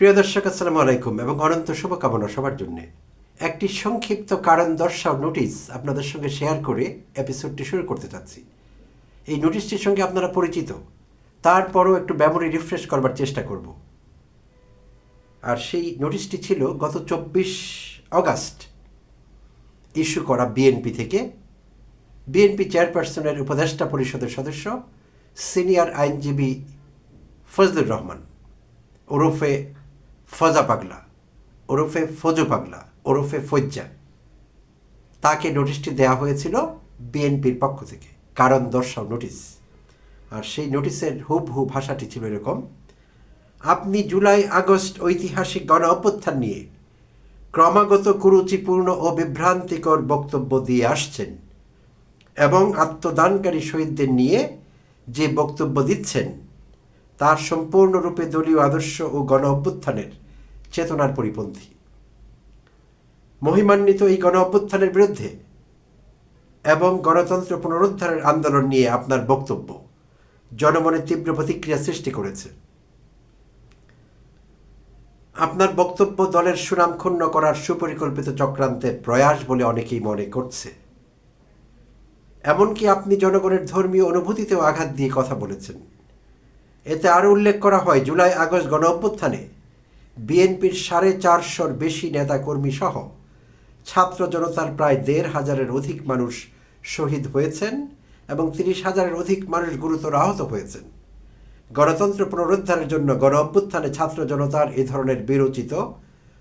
প্রিয় দর্শক, আসসালামু আলাইকুম এবং অনন্ত শুভকামনা সবার জন্য। একটি সংক্ষিপ্ত কারণ দর্শাও নোটিশ আপনাদের সঙ্গে শেয়ার করে এপিসোডটি শুরু করতে চাচ্ছি। এই নোটিশটির সঙ্গে আপনারা পরিচিত। তারপরও একটু মেমোরি রিফ্রেশ করবার চেষ্টা করব। আর সেই নোটিশটি ছিল গত চব্বিশ অগাস্ট। ইস্যু করা বিএনপি থেকে। বিএনপি চেয়ারপারসনের উপদেষ্টা পরিষদের সদস্য সিনিয়র আইনজীবী ফজলুর রহমান। ওরফে ফজা পাগলা, ওরফে ফজু পাগলা, ওরফে ফজ্জা। তাকে নোটিশটি দেওয়া হয়েছিল বিএনপির পক্ষ থেকে, কারণ দর্শাও নোটিশ আর সেই নোটিশের হুবহু ভাষাটি ছিল এরকম, আপনি জুলাই, আগস্ট ঐতিহাসিক গণ অভ্যুত্থান নিয়ে ক্রমাগত কুরুচিপূর্ণ ও বিভ্রান্তিকর বক্তব্য দিয়ে আসছেন এবং আত্মদানকারী শহীদদের নিয়ে যে বক্তব্য দিচ্ছেন তার সম্পূর্ণরূপে দলীয় আদর্শ ও গণ অভ্যুত্থানের চেতনার পরিপন্থী। মহিমান্বিত এই গণ অভ্যুত্থানের বিরুদ্ধে এবং গণতন্ত্র পুনরুদ্ধারের আন্দোলন নিয়ে আপনার বক্তব্য জনমনে তীব্র প্রতিক্রিয়া সৃষ্টি করেছে। আপনার বক্তব্য দলের সুনাম ক্ষুণ্ণ করার সুপরিকল্পিত চক্রান্তের প্রয়াস বলে অনেকেই মনে করছে। এমনকি আপনি জনগণের ধর্মীয় অনুভূতিতেও আঘাত দিয়ে কথা বলেছেন। এতে আরও উল্লেখ করা হয়, জুলাই আগস্ট গণ অভ্যুত্থানে বিএনপির সাড়ে চারশোর বেশি নেতাকর্মী সহ ছাত্র জনতার প্রায় দেড় হাজারের অধিক মানুষ শহীদ হয়েছেন এবং তিরিশ হাজারের অধিক মানুষ গুরুতর আহত হয়েছেন। গণতন্ত্র পুনরুদ্ধারের জন্য গণ অভ্যুত্থানে ছাত্র জনতার এ ধরনের বিরোচিত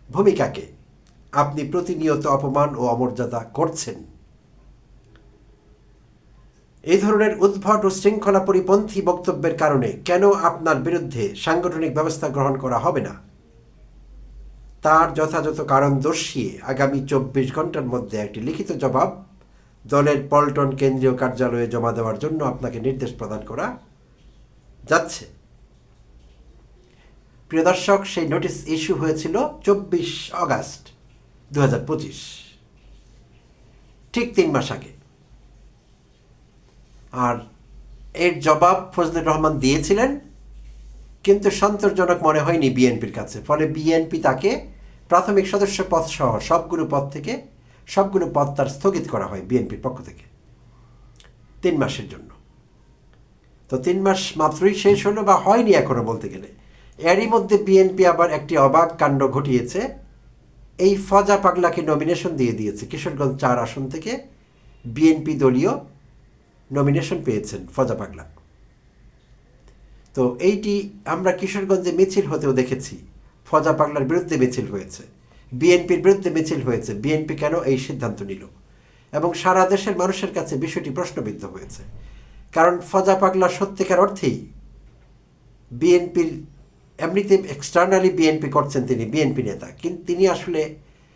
ভূমিকাকে আপনি প্রতিনিয়ত অপমান ও অমর্যাদা করছেন। এই ধরনের উদ্ভট ও শৃঙ্খলা পরিপন্থী বক্তব্যের কারণে কেন আপনার বিরুদ্ধে সাংগঠনিক ব্যবস্থা গ্রহণ করা হবে না? তার যথাযথ কারণ দর্শিয়ে আগামী চব্বিশ ঘণ্টার মধ্যে একটি লিখিত জবাব দলের পল্টন কেন্দ্রীয় কার্যালয়ে জমা দেওয়ার জন্য আপনাকে নির্দেশ প্রদান করা যাচ্ছে। প্রিয় দর্শক, সেই নোটিশ ইস্যু হয়েছিল চব্বিশ অগাস্ট দু হাজার পঁচিশ, ঠিক তিন মাস আগে। আর এর জবাব ফজলুর রহমান দিয়েছিলেন, কিন্তু সন্তোষজনক মনে হয়নি বিএনপির কাছে। ফলে বিএনপি তাকে প্রাথমিক সদস্য পদ সহ সবগুলো পদ থেকে সবগুলো পদ তার স্থগিত করা হয় বিএনপির পক্ষ থেকে তিন মাসের জন্য। তো তিন মাস মাত্রই শেষ হলো বা হয়নি এখনও বলতে গেলে। এরই মধ্যে বিএনপি আবার একটি অবাক কাণ্ড ঘটিয়েছে। এই ফজা পাগলাকে নমিনেশন দিয়ে দিয়েছে। কিশোরগঞ্জ চার আসন থেকে বিএনপি দলীয় নমিনেশন পেয়েছেন ফজা পাগলা। তো এইটি আমরা কিশোরগঞ্জে মিছিল হতেও দেখেছি। ফজা পাগলার বিরুদ্ধে মিছিল হয়েছে। বিএনপির বিরুদ্ধে মিছিল হয়েছে। বিএনপি কেন এই সিদ্ধান্ত নিল? এবং সারা দেশের মানুষের কাছে বিষয়টি প্রশ্নবিদ্ধ হয়েছে। কারণ ফজা পাগলা সত্যিকার অর্থেই বিএনপির, এমনিতে এক্সটার্নালি বিএনপি করছেন তিনি, বিএনপি নেতা। কিন্তু তিনি আসলে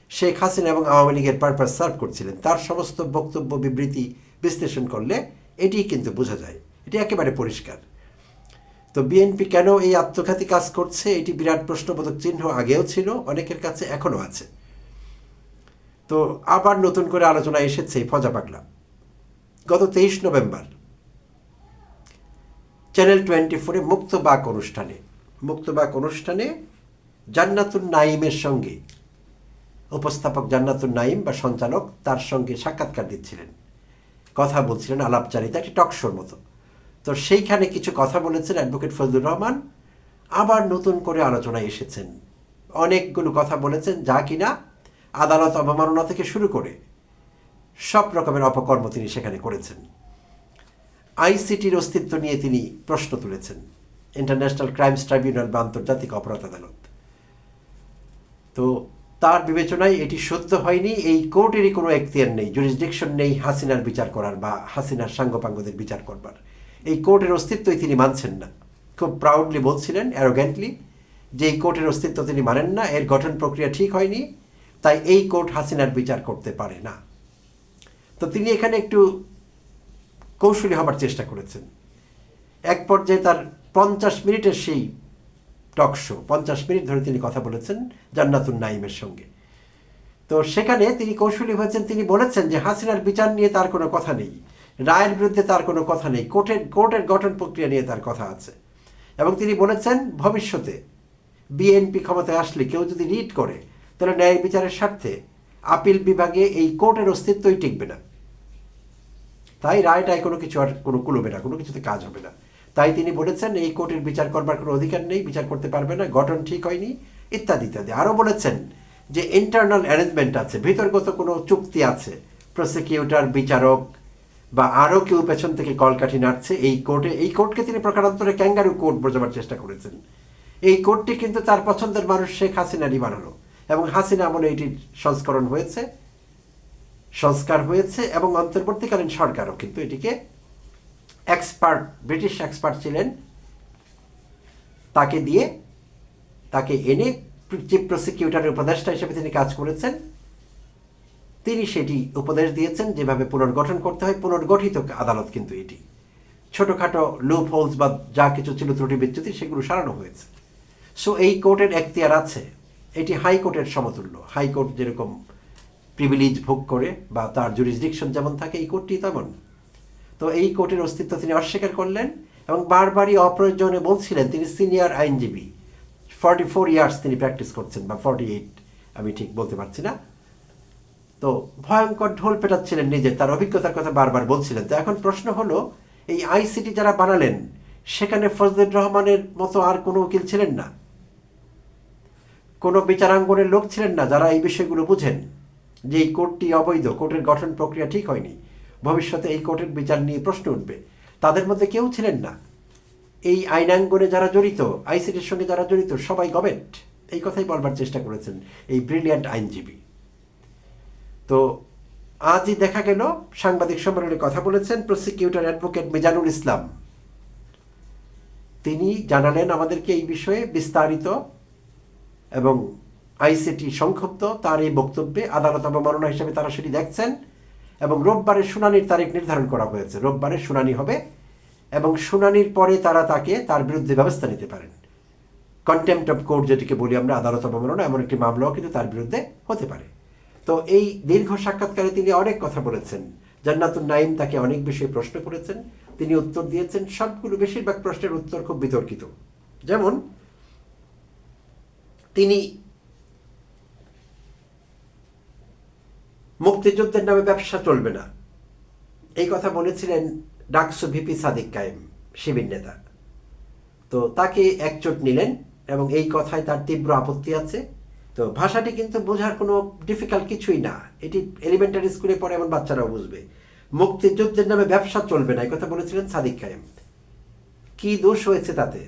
শেখ হাসিনা এবং আওয়ামী লীগের পারপাস সার্ভ করছিলেন। তার সমস্ত বক্তব্য, বিবৃতি বিশ্লেষণ করলে এটি কিন্তু বোঝা যায়। এটি একেবারে পরিষ্কার। তো বিএনপি কেন এই আত্মঘাতী কাজ করছে? এটি বিরাট প্রশ্নবোধক চিহ্ন আগেও ছিল, অনেকের কাছে এখনও আছে। তো আবার নতুন করে আলোচনা এসেছে ফজা পাগলা। গত তেইশ নভেম্বর চ্যানেল টোয়েন্টি ফোরে মুক্তবাক অনুষ্ঠানে মুক্তবাক অনুষ্ঠানে জান্নাতুন নাইমের সঙ্গে, উপস্থাপক জান্নাতুন নাইম বা সঞ্চালক তার সঙ্গে সাক্ষাৎকার দিচ্ছিলেন। কথা বলছিলেন আলাপচারিতা, একটি টকশোর মতো। তো সেইখানে কিছু কথা বলেছেন অ্যাডভোকেট ফজলুর রহমান। আবার নতুন করে আলোচনায় এসেছেন। অনেকগুলো কথা বলেছেন, যা কিনা আদালত অবমাননা থেকে শুরু করে সব রকমের অপকর্ম তিনি সেখানে করেছেন। আইসিটির অস্তিত্ব নিয়ে তিনি প্রশ্ন তুলেছেন। ইন্টারন্যাশনাল ক্রাইমস ট্রাইব্যুনাল বা আন্তর্জাতিক অপরাধ আদালত। তো তার বিবেচনায় এটি সত্য হয়নি। এই কোর্টেরই কোনো এখতিয়ার নেই জুরিসডিকশন নেই হাসিনার বিচার করার বা হাসিনার সাঙ্গপাঙ্গদের বিচার করবার। এই কোর্টের অস্তিত্বই তিনি মানছেন না। খুব প্রাউডলি বলছিলেন অ্যারোগ্যান্টলি যে এই কোর্টের অস্তিত্ব তিনি মানেন না, এর গঠন প্রক্রিয়া ঠিক হয়নি, তাই এই কোর্ট হাসিনার বিচার করতে পারে না। তো তিনি এখানে একটু কৌশলী হবার চেষ্টা করেছেন। এক পর্যায়ে তার পঞ্চাশ মিনিটের সেই টক শো। পঞ্চাশ মিনিট ধরে তিনি কথা বলেছেন জান্নাতুন নাইমের সঙ্গে। তো সেখানে তিনি কৌশলী হয়েছেন। তিনি বলেছেন যে হাসিনার বিচার নিয়ে তার কোনো কথা নেই। রায়ের বিরুদ্ধে তার কোনো কথা নেই। কোর্টের কোর্টের গঠন প্রক্রিয়া নিয়ে তার কথা আছে। এবং তিনি বলেছেন, ভবিষ্যতে বিএনপি ক্ষমতায় আসলে কেউ যদি রিড করে, তাহলে ন্যায় বিচারের স্বার্থে আপিল বিভাগে এই কোর্টের অস্তিত্বই টিকবে না। তাই রায়টায় কোনো কিছু আর কোনো কুলবে না, কোনো কিছুতে কাজ হবে না। তাই তিনি বলেছেন, এই কোর্টের বিচার করবার কোনো অধিকার নেই, বিচার করতে পারবে না, গঠন ঠিক হয়নি, ইত্যাদি ইত্যাদি। আরও বলেছেন যে, ইন্টারনাল অ্যারেঞ্জমেন্ট আছে, ভিতরগত কোনো চুক্তি আছে, প্রসিকিউটর, বিচারক বা আরও কেউ পেছন থেকে কলকাঠি নাড়ছে, এই কোর্টে, এই কোর্টকে তিনি প্রকারান্তরে ক্যাঙ্গারু কোর্ট বোঝাবার চেষ্টা করেছেন। এই কোর্টটি কিন্তু তার পছন্দের মানুষ শেখ হাসিনারই বানানো এবং হাসিনা আমলে এটির সংস্করণ হয়েছে, সংস্কার হয়েছে এবং অন্তর্বর্তীকালীন সরকারও কিন্তু এটিকে এক্সপার্ট ব্রিটিশ এক্সপার্ট ছিলেন। তাকে দিয়ে, তাকে এনে চিফ প্রসিকিউটরের উপদেষ্টা হিসেবে তিনি কাজ করেছেন। তিনি সেটি উপদেশ দিয়েছেন যেভাবে পুনর্গঠন করতে হয়, পুনর্গঠিত আদালত কিন্তু এটি। ছোটোখাটো লুপ হোলস বা যা কিছু ছিল ত্রুটি বিচ্যুতি, সেগুলো সারানো হয়েছে। সো এই কোর্টের এখতিয়ার আছে। এটি হাইকোর্টের সমতুল্য। হাইকোর্ট যেরকম প্রিভিলেজ ভোগ করে বা তার জুরিসডিকশন যেমন থাকে, এই কোর্টটি তেমন। তো এই কোর্টের অস্তিত্ব তিনি অস্বীকার করলেন এবং বারবারই অপ্রয়োজনে বলছিলেন, তিনি সিনিয়র আইনজীবী। ফর্টি ফোর ইয়ার্স তিনি প্র্যাকটিস করছেন, বা ফর্টি এইট আমি ঠিক বলতে পারছি না। তো ভয়ঙ্কর ঢোল পেটাচ্ছিলেন নিজে, তার অভিজ্ঞতার কথা বারবার বলছিলেন। তো এখন প্রশ্ন হলো, এই আইসিটি যারা বানালেন, সেখানে ফজলুর রহমানের মতো আর কোনো উকিল ছিলেন না? কোনো বিচারাঙ্গনের লোক ছিলেন না যারা এই বিষয়গুলো বুঝেন যে এই কোর্টটি অবৈধ, কোর্টের গঠন প্রক্রিয়া ঠিক হয়নি। ভবিষ্যতে এই কোর্টের বিচার নিয়ে প্রশ্ন উঠবে। তাদের মধ্যে কেউ ছিলেন না। এই আইনাঙ্গনে যারা জড়িত আইসিটির সঙ্গে যারা জড়িত, সবাই গভর্নমেন্ট, এই কথাই বলবার চেষ্টা করেছেন এই ব্রিলিয়ান্ট আইনজীবী। তো আজই দেখা গেল, সাংবাদিক সম্মেলনে কথা বলেছেন প্রসিকিউটর অ্যাডভোকেট মিজানুল ইসলাম। তিনি জানালেন আমাদেরকে এই বিষয়ে বিস্তারিত এবং আইসিটি সংক্ষিপ্ত তার এই বক্তব্যে আদালত অবমাননা হিসেবে তারা সেটি দেখছেন। এবং রোববারের শুনানির তারিখ নির্ধারণ করা হয়েছে। রোববারের শুনানি হবে এবং শুনানির পরে তারা তাকে তার বিরুদ্ধে ব্যবস্থা নিতে পারেন। কন্টেম্পট অফ কোর্ট যেটিকে বলি আমরা, আদালত অবমাননা, এমন একটি মামলাও কিন্তু তার বিরুদ্ধে হতে পারে। তো এই দীর্ঘ সাক্ষাৎকারে তিনি অনেক কথা বলেছেন। জান্নাতুল নাইম তাকে অনেক বিষয়ে প্রশ্ন করেছেন। তিনি উত্তর দিয়েছেন, সবগুলো বেশিরভাগ প্রশ্নের উত্তর খুব বিতর্কিত। যেমন, তিনি মুক্তিযুদ্ধের নামে ব্যবসা চলবে না। এই কথা বলেছিলেন ডাকসু ভিপি সাদিক কায়েম, শিবির নেতা। তো তাকে একচোট নিলেন এবং এই কথায় তার তীব্র আপত্তি আছে। তো ভাষাটি কিন্তু বোঝার কোনো ডিফিকাল্ট কিছুই না। এটি এলিমেন্টারি স্কুলে পড়ে এমন বাচ্চারাও বুঝবে। মুক্তিযুদ্ধের নামে ব্যবসা চলবে না, এই কথা বলেছিলেন সাদিক কায়েম। কি দোষ হয়েছে তাতে?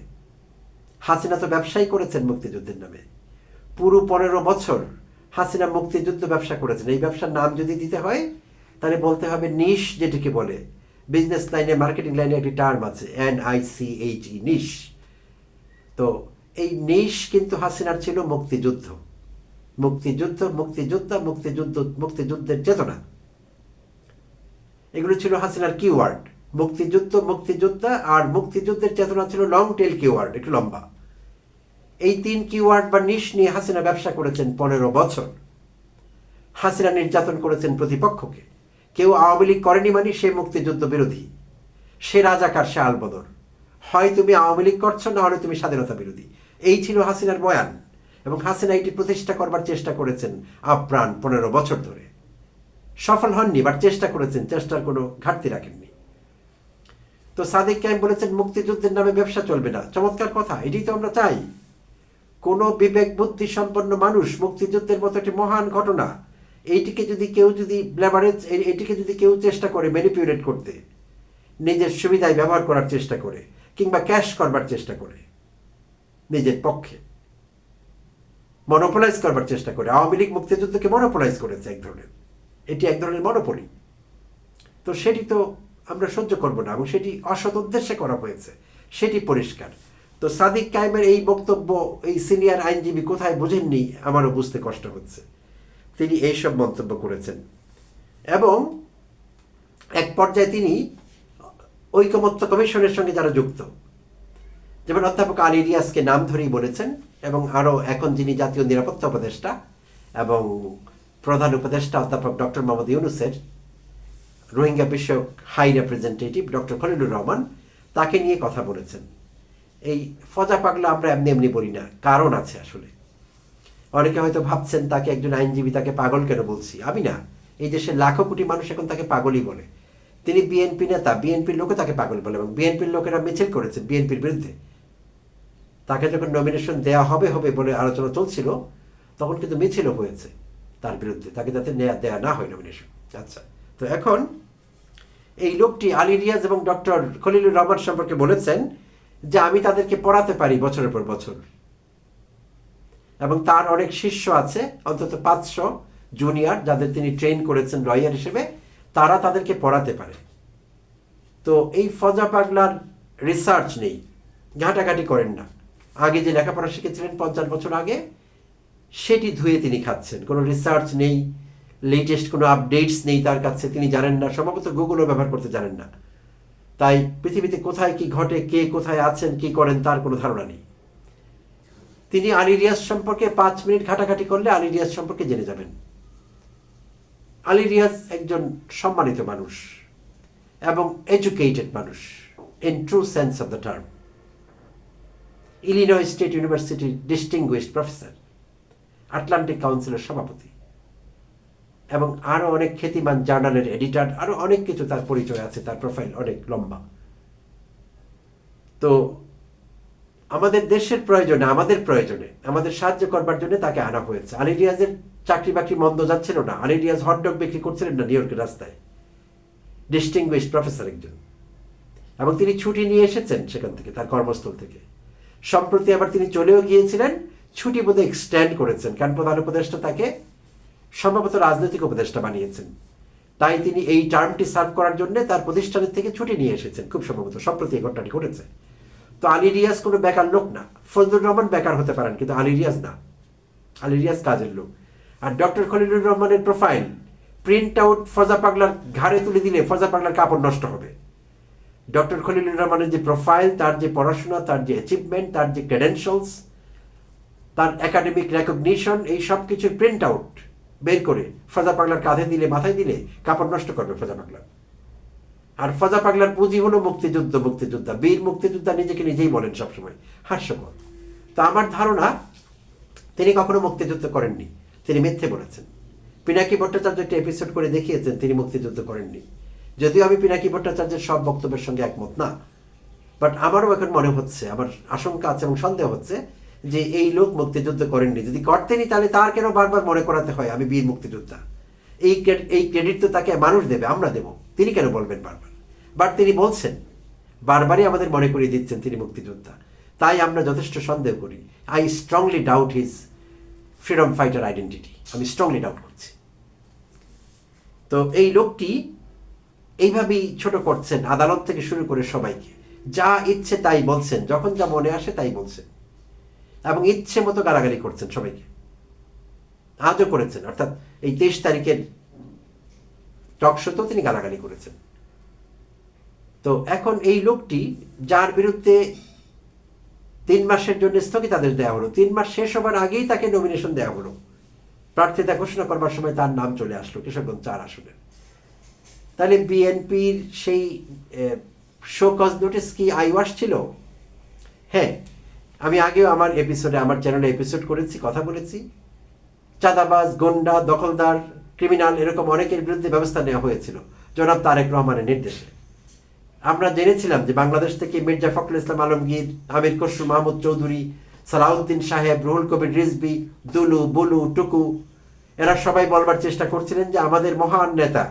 হাসিনা তো ব্যবসাই করেছেন মুক্তিযুদ্ধের নামে। পুরো পনেরো বছর হাসিনা মুক্তিযুদ্ধ ব্যবসা করেছেন। এই ব্যবসার নাম যদি দিতে হয়, তাহলে বলতে হবে নিশ যেটিকে বলে। বিজনেস লাইনে মার্কেটিং লাইনে একটি টার্ম আছে N I C H E niche. তো এই নিশ কিন্তু হাসিনার ছিল মুক্তিযুদ্ধ। মুক্তিযুদ্ধ, মুক্তিযোদ্ধা, মুক্তিযুদ্ধ, মুক্তিযুদ্ধের চেতনা। এগুলো ছিল হাসিনার কিওয়ার্ড মুক্তিযুদ্ধ, মুক্তিযোদ্ধা আর মুক্তিযুদ্ধের চেতনা ছিল লং টেল কিওয়ার্ড একটু লম্বা। এই তিন কিওয়ার্ড বা নিশ নিয়ে হাসিনা ব্যবসা করেছেন পনেরো বছর। হাসিনা নির্যাতন করেছেন প্রতিপক্ষকে। কেউ আওয়ামী লীগ করেনি মানে সে মুক্তিযুদ্ধ বিরোধী। সে রাজাকার, সে আলবদর। হয় তুমি আওয়ামী লীগ করছ, না হলে তুমি স্বাধীনতা বিরোধী। এই ছিল হাসিনার বয়ান এবং হাসিনা এটি প্রতিষ্ঠা করবার চেষ্টা করেছেন আপ্রাণ পনেরো বছর ধরে। সফল হননি বাট চেষ্টা করেছেন, চেষ্টার কোনো ঘাটতি রাখেননি। তো সাদিক কাইম বলেছেন, মুক্তিযুদ্ধের নামে ব্যবসা চলবে না। চমৎকার কথা এটি তো আমরা চাই। কোনো বিবেক বুদ্ধি সম্পন্ন মানুষ মুক্তিযুদ্ধের মতো একটি মহান ঘটনা, এইটিকে যদি কেউ যদি ব্লেভারেজ এটিকে যদি কেউ চেষ্টা করে ম্যানিপুলেট করতে, নিজের সুবিধায় ব্যবহার করার চেষ্টা করে, কিংবা ক্যাশ করবার চেষ্টা করে, নিজের পক্ষে মনোপোলাইজ করবার চেষ্টা করে, আওয়ামী লীগ মুক্তিযুদ্ধকে মনোপোলাইজ করেছে এক ধরনের। এটি এক ধরনের মনোপলি তো সেটি তো আমরা সহ্য করব না এবং সেটি অসৎ উদ্দেশ্যে করা হয়েছে। সেটি পরিষ্কার। তো সাদিক কায়েমের এই বক্তব্য, এই সিনিয়র আইনজীবী কোথায় বোঝেননি, আমারও বুঝতে কষ্ট হচ্ছে। তিনি এইসব মন্তব্য করেছেন। এবং এক পর্যায়ে তিনি ঐকমত্য কমিশনের সঙ্গে যারা যুক্ত, যেমন অধ্যাপক আলী রিয়াজকে নাম ধরেই বলেছেন, এবং আরও এখন যিনি জাতীয় নিরাপত্তা উপদেষ্টা এবং প্রধান উপদেষ্টা অধ্যাপক ডক্টর মোহাম্মদ ইউনুসের রোহিঙ্গা বিষয়ক high representative doctor Khalilur Rahman, তাকে নিয়ে কথা বলেছেন। এই ফজা পাগলা আমরা এমনি এমনি বলি না, কারণ আছে আসলে। অনেকে হয়তো ভাবছেন তাকে একজন আইনজীবী, তাকে পাগল কেন বলছি? আমি না। এই দেশের লাখো কোটি মানুষ এখন তাকে পাগলই বলে। তিনি বিএনপি নেতা, বিএনপির লোকও তাকে পাগল বলে এবং বিএনপির লোকেরা মিছিল করেছে বিএনপির বিরুদ্ধে। তাকে যখন নমিনেশন দেওয়া হবে হবে বলে আলোচনা চলছিল, তখন কিন্তু মিছিলও হয়েছে তার বিরুদ্ধে। তাকে যাতে নেয়া, দেয়া না হয় নমিনেশন আচ্ছা তো এখন এই লোকটি আলী রিয়াজ এবং ডক্টর খলিলুর রহমান সম্পর্কে বলেছেন যে আমি তাদেরকে পড়াতে পারি বছরের পর বছর। এবং তার অনেক শিষ্য আছে, অন্তত পাঁচশো জুনিয়র যাদের তিনি ট্রেন করেছেন লয়ার হিসেবে, তারা তাদেরকে পড়াতে পারে। তো এই ফজা পাগলার রিসার্চ নেই। ঘাটাঘাটি করেন না। আগে যে লেখাপড়া শিখেছিলেন পঞ্চাশ বছর আগে, সেটি ধুয়ে তিনি খাচ্ছেন। কোনো রিসার্চ নেই লেটেস্ট কোনো আপডেটস নেই তার কাছে। তিনি জানেন না, সম্ভবত গুগলও ব্যবহার করতে জানেন না। তাই পৃথিবীতে কোথায় কি ঘটে, কে কোথায় আছেন, কি করেন, তার কোনো ধারণা নেই। তিনি আলী রিয়াজ সম্পর্কে পাঁচ মিনিট ঘাটাঘাটি করলে আলী রিয়াজ সম্পর্কে জেনে যাবেন। আলী রিয়াজ একজন সম্মানিত মানুষ এবং এডুকেটেড মানুষ, in true sense of the term. Illinois State ইউনিভার্সিটির ডিস্টিংগুইশড প্রফেসর, আটলান্টিক কাউন্সিলের সভাপতি। এবং আরও অনেক খ্যাতিমান জার্নালের এডিটর আরও অনেক কিছু তার পরিচয় আছে, তার প্রোফাইল অনেক লম্বা। তো আমাদের দেশের প্রয়োজনে, আমাদের প্রয়োজনে, আমাদের সাহায্য করবার জন্য তাকে আনা হয়েছে। আলী রিয়াজের চাকরি বাকরি মন্দ যাচ্ছিল না। আলী রিয়াজ হটডগ বিক্রি করছিলেন না নিউ ইয়র্কের রাস্তায়। ডিস্টিংগুইশড প্রফেসর একজন। এবং তিনি ছুটি নিয়ে এসেছেন সেখান থেকে, তার কর্মস্থল থেকে। সম্প্রতি আবার তিনি চলেও গিয়েছিলেন, ছুটি বোধহয় এক্সটেন্ড করেছেন। কারণ প্রধান উপদেষ্টা তাকে সম্ভবত রাজনৈতিক উপদেষ্টা বানিয়েছেন। তাই তিনি এই টার্মটি সার্ভ করার জন্য তার প্রতিষ্ঠানের থেকে ছুটি নিয়ে এসেছেন, খুব সম্ভবত সম্প্রতি এই ঘটনাটি ঘটেছে। তো আলী রিয়াজ কোনো বেকার লোক না। ফজলুর রহমান বেকার হতে পারেন, কিন্তু আলী রিয়াজ না। আলী রিয়াজ কাজের লোক। আর ডক্টর খলিলুর রহমানের প্রোফাইল, প্রিন্ট আউট ফজা পাগলার ঘাড়ে তুলে দিলে ফজা পাগলার কাপড় নষ্ট হবে। ডক্টর খলিলুর রহমানের যে প্রোফাইল, তার যে পড়াশোনা, তার যে অ্যাচিভমেন্ট তার যে ক্রেডেনশিয়ালস তার একাডেমিক রেকগনিশন এই সব কিছুর প্রিন্ট আউট বের করে ফজা পাগলার কাঁধে দিলে, মাথায় দিলে কাপড় নষ্ট করবে ফজা পাগলার। আর ফজা পাগলার পুঁজি হলো মুক্তিযুদ্ধ, মুক্তিযোদ্ধা। বীর মুক্তিযোদ্ধা নিজেকে নিজেই বলেন সবসময়, হাস্যকর। তো আমার ধারণা, তিনি কখনো মুক্তিযুদ্ধ করেননি, তিনি মিথ্যে বলেছেন। পিনাকি ভট্টাচার্য একটা এপিসোড করে দেখিয়েছেন, তিনি মুক্তিযুদ্ধ করেননি। যদিও আমি পিনাকি ভট্টাচার্যের সব বক্তব্যের সঙ্গে একমত না বাট আমারও এখন মনে হচ্ছে, আমার আশঙ্কা আছে এবং সন্দেহ হচ্ছে যে এই লোক মুক্তিযুদ্ধ করেননি। যদি করতেনি তাহলে তার কেন বারবার মনে করাতে হয়, আমি বীর মুক্তিযোদ্ধা? এই এই ক্রেডিট তো তাকে মানুষ দেবে, আমরা দেব। তিনি কেন বলবেন বারবার? বাট তিনি বলছেন, বারবারই আমাদের মনে করিয়ে দিচ্ছেন তিনি মুক্তিযোদ্ধা। তাই আমরা যথেষ্ট সন্দেহ করি। I strongly doubt his freedom fighter identity আমি স্ট্রংলি ডাউট করছি। তো এই লোকটি এইভাবেই ছোট করছেন, আদালত থেকে শুরু করে সবাইকে। যা ইচ্ছে তাই বলছেন, যখন যা মনে আসে তাই বলছেন। এবং ইচ্ছে মতো গালাগালি করছেন সবাইকে। আজও করেছেন, অর্থাৎ এই তেইশ তারিখের টক শোতেও তিনি গালাগালি করেছেন। তো এখন এই লোকটি, যার বিরুদ্ধে তিন মাসের জন্য স্থগিতাদেশ দেওয়া হলো, তিন মাস শেষ হবার আগেই তাকে নমিনেশন দেওয়া হলো। প্রার্থিতা ঘোষণা করবার সময় তার নাম চলে আসলো, কিশোরগঞ্জ চার আসনের তাহলে বিএনপির সেই শোকজ নোটিস কি আইওয়াস ছিল? হ্যাঁ আমি আগেও আমার এপিসোডে আমার চ্যানেলে এপিসোড করেছি, কথা বলেছি। চাঁদাবাজ, গন্ডা, দখলদার ক্রিমিনাল এরকম অনেকের বিরুদ্ধে ব্যবস্থা নেওয়া হয়েছিল। জনাব তারেক রহমানের নির্দেশে। আমরা জেনেছিলাম যে বাংলাদেশ থেকে মির্জা ফখরুল ইসলাম আলমগীর, আমির খসরু, মাহমুদ চৌধুরী, সালাউদ্দিন সাহেব, রুহুল কবির রিজবি দুলু, বুলু, টুকু, এরা সবাই বলবার চেষ্টা করছিলেন যে আমাদের মহান নেতা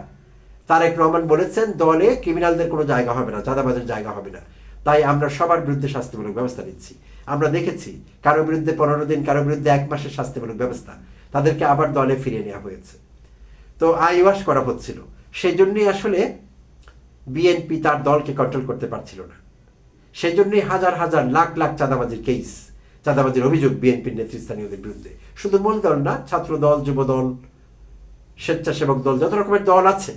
তারেক রহমান বলেছেন, দলে ক্রিমিনালদের কোনো জায়গা হবে না, চাঁদাবাজের জায়গা হবে না। তাই আমরা সবার বিরুদ্ধে শাস্তিমূলক ব্যবস্থা নিচ্ছি। আমরা দেখেছি, কারও বিরুদ্ধে পনেরো দিন, কারও বিরুদ্ধে এক মাসের শাস্তিমূলক ব্যবস্থা। তাদেরকে আবার দলে ফিরিয়ে নেওয়া হয়েছে। তো আইওয়াস করা হচ্ছিল। সেই জন্যই আসলে বিএনপি তার দলকে কন্ট্রোল করতে পারছিল না। সেই জন্যই হাজার হাজার, লাখ লাখ চাঁদাবাজির কেস চাঁদাবাজির অভিযোগ বিএনপির নেতৃস্থানীয়দের বিরুদ্ধে। শুধু মূল দল না ছাত্র দল যুব দল স্বেচ্ছাসেবক দল, যত রকমের দল আছে,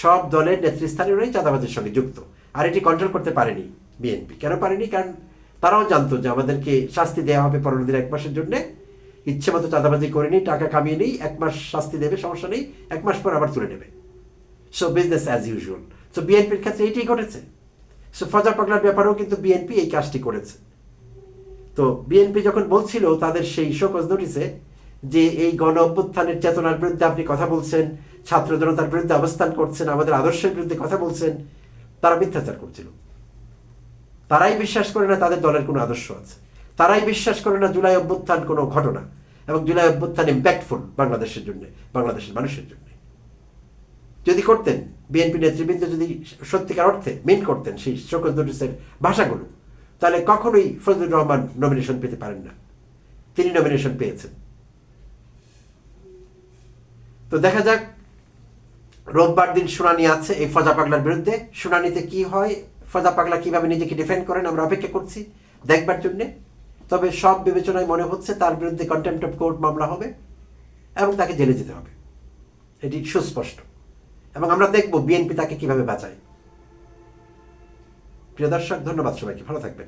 সব দলের নেতৃস্থানীয়রাই চাঁদাবাজির সঙ্গে যুক্ত। আর এটি কন্ট্রোল করতে পারেনি বিএনপি কেন পারেনি? কারণ তারাও জানতো যে আমাদেরকে শাস্তি দেওয়া হবে পনেরো দিন এক মাসের জন্য। ইচ্ছে মতো চাঁদাবাজি করে নিই টাকা কামিয়ে নিই, এক মাস শাস্তি দেবে, সমস্যা নেই, এক মাস পর আবার তুলে নেবে। So business as usual so বিএনপির ক্ষেত্রে এইটাই ঘটেছে। সো ফজা পাগলার ব্যাপারেও কিন্তু বিএনপি এই কাজটি করেছে। তো বিএনপি যখন বলছিল তাদের সেই শোকজ নোটিসে যে এই গণ অভ্যুত্থানের চেতনার বিরুদ্ধে আপনি কথা বলছেন, ছাত্র জনতার বিরুদ্ধে অবস্থান করছেন, আমাদের আদর্শের বিরুদ্ধে কথা বলছেন, তারা মিথ্যাচার করছিল। তারাই বিশ্বাস করে না তাদের দলের কোনো আদর্শ আছে। তারাই বিশ্বাস করে না জুলাই অভ্যুত্থান কোনো ঘটনা এবং জুলাই অভ্যুত্থান ইম্প্যাক্টফুল বাংলাদেশের জন্য, বাংলাদেশের মানুষের জন্য। যদি করতেন, বিএনপি নেতৃবৃন্দ যদি সত্যিকার অর্থে মেন করতেন সেই শোকজ নোটিসের ভাষাগুলো, তাহলে কখনোই ফজলুর রহমান নমিনেশন পেতে পারেন না। তিনি নমিনেশন পেয়েছেন। তো দেখা যাক, রোববার দিন শুনানি আছে এই ফজা পাগলার বিরুদ্ধে। শুনানিতে কি হয় ফজা পাগলা কীভাবে নিজেকে ডিফেন্ড করেন আমরা অপেক্ষা করছি, দেখবার জন্যে। তবে সব বিবেচনায় মনে হচ্ছে তার বিরুদ্ধে কন্টেম্পট অফ কোর্ট মামলা হবে এবং তাকে জেলে যেতে হবে। এটি সুস্পষ্ট। এবং আমরা দেখব বিএনপি তাকে কীভাবে বাঁচায়। প্রিয় দর্শক, ধন্যবাদ সবাইকে। ভালো থাকবেন।